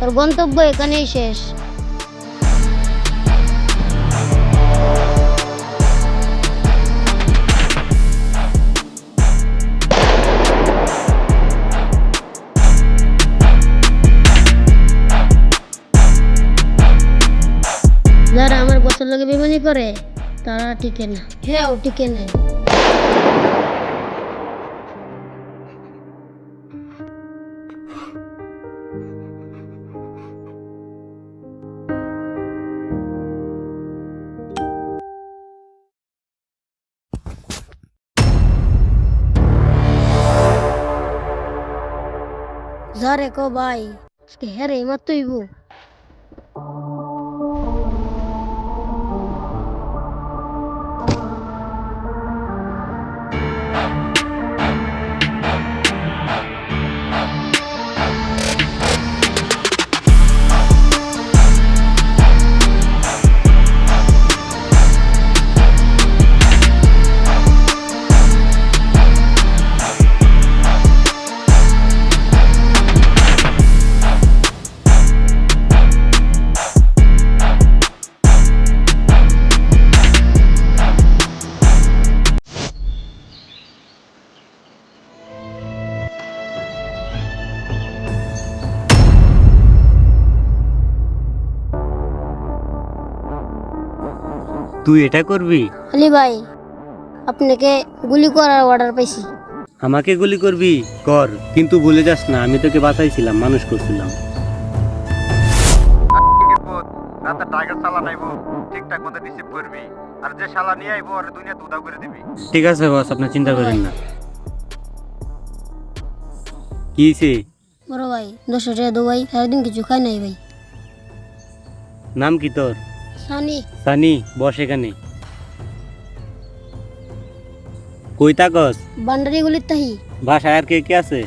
তোর গন্তব্য এখানেই শেষ। যারা আমার বছর লোকে বেমানি করে। তারা টিকে না। হ্যাঁ। ও টিকে নেই যারে কো ভাই আজকে হ্যাঁ রে মাত্রইব তুই এটা করবি? আলি ভাই আপনাকে গুলি করার অর্ডার পাইছি। আমাকে গুলি করবি? কর কিন্তু ভুলে যাস না আমি তোকে বাঁচাইছিলাম মানুষ করছিলাম। রাতে টাইগার চালা নাইবো ঠিকঠাক মতো রিসিভ করবি। আর যে শালা নিয়ে আইবো আর দুনিয়া উদাও করে দিবি। ঠিক আছে বস আপনি চিন্তা করেন না। কি হইছে? বড় ভাই দশশো টাকা দো ভাই সারাদিন কিছু খাই নাই ভাই। নাম কি তোর? সানি। সানি বস এখানে। কই তাকস বান্ডারি গুলির তাহি। বাসায় আর কে কে আছে?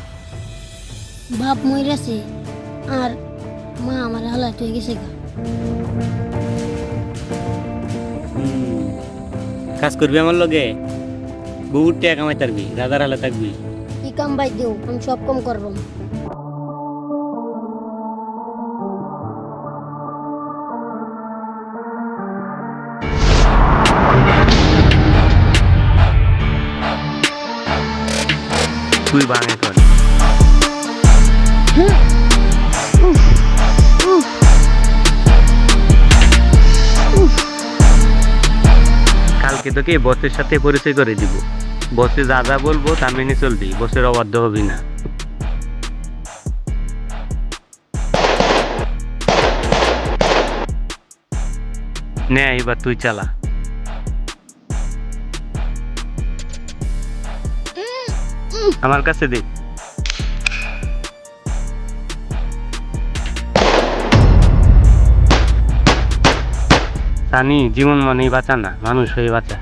বাপ মইরাছে আর মা আমার হালাত হয়ে গেছে গা। কাজ করবি আমার লগে? বহুত টাকা কামাই তারবি রাজার হালে থাকবি। কি কাম ভাই দেও আমি সব কম করব। তুই বাঙে কর কালকে তোকে বসের সাথে পরিচয় করে দিব। বসে যা যা বলব তা মেনে চলবি, বসের অবাধ্য হবি না। নে এবার তুই চালা। আমার কাছে দে। সানি, জীবন মানেই বাঁচা না, মানুষ হয়ে বাঁচা।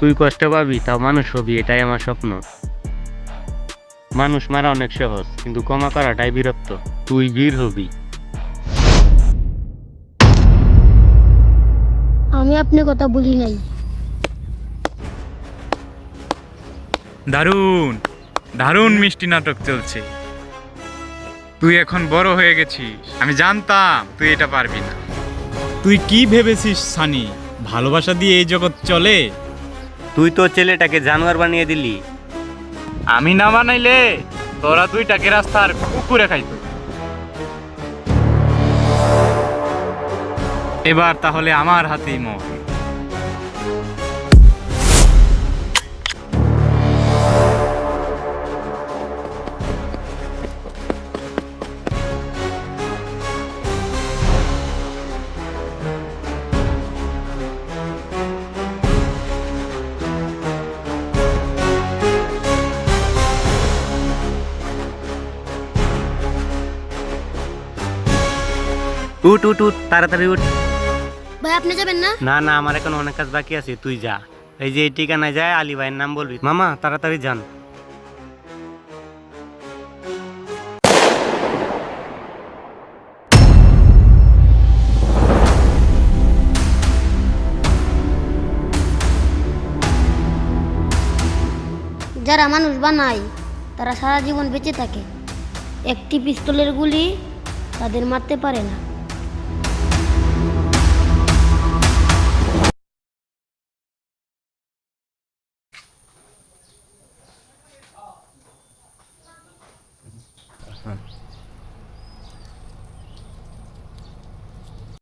তুই কষ্ট পাবি, তাও মানুষ হবি, এটাই আমার স্বপ্ন। মানুষ মারা অনেক সহজ, কিন্তু ক্ষমা করাটাই বিরক্ত। তুই বীর হবি। আমি আপনার কথা বলি নাই। দারুণ দারুণ মিষ্টি নাটক চলছে। তুই এখন বড় হয়ে গেছিস আমি জানতাম তুই এটা পারবি না। তুই কি ভেবেছিস সানি? ভালোবাসা দিয়ে এই জগৎ চলে? তুই তো ছেলেটাকে জানোয়ার বানিয়ে দিলি। আমি না বানাইলে তোরা দুইটাকে রাস্তার কুকুরে খাইতো। এবার তাহলে আমার হাতেই মর উঠ উঠ উঠ তাড়াতাড়ি উঠ। ভাই আপনি যাবেন না? না না আমার এখন অনেক কাজ বাকি আছে তুই যা। এই যে এই ঠিকানায় যায় আলী ভাইয়ের নাম বলবি। মামা তাড়াতাড়ি যান। যারা মানুষ বানায় তারা সারা জীবন বেঁচে থাকে। একটি পিস্তলের গুলি তাদের মারতে পারে না।